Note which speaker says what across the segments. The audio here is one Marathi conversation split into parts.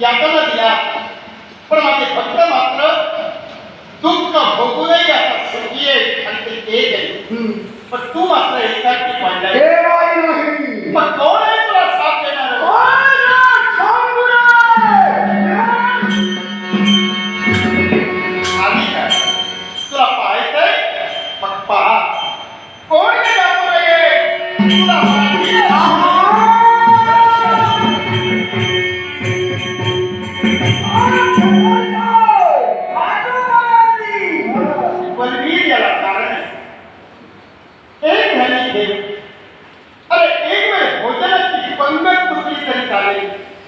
Speaker 1: यातना दिल्या पण माझे भक्त मात्र दुःख भोगूनही आता सुखी आणि ते पण तू मात्र एकाकी पाडला मग कोण detalhe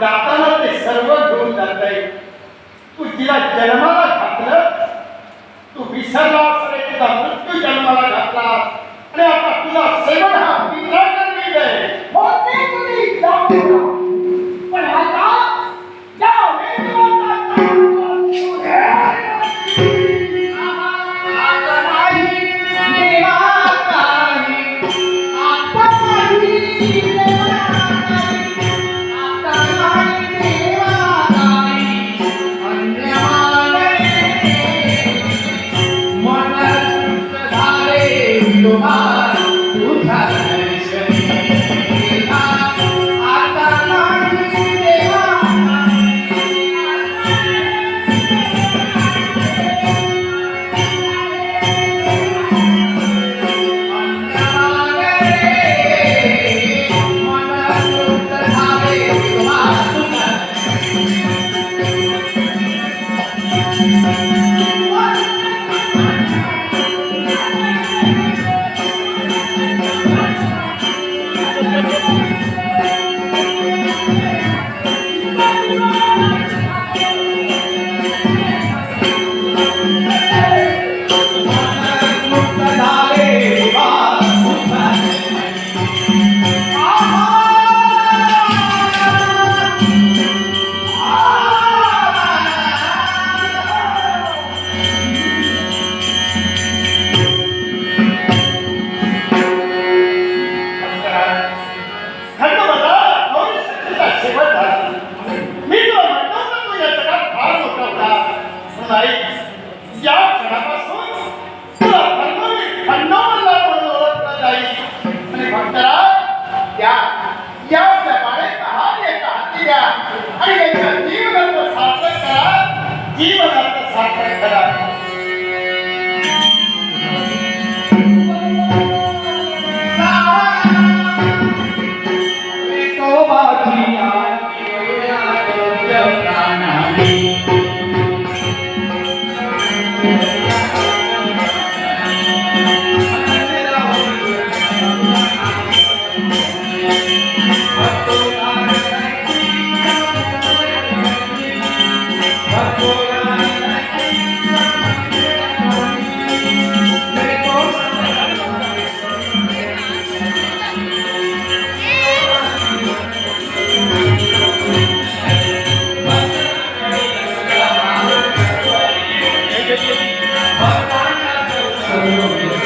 Speaker 1: जाताना ते सर्व घेऊन जाता आहे तू तिला जन्माला घातलं तू विसरला असले मृत्यू जन्माला घातला आणि आता तुझा सेवन हा मित्र आहे.
Speaker 2: Bye. Obrigado.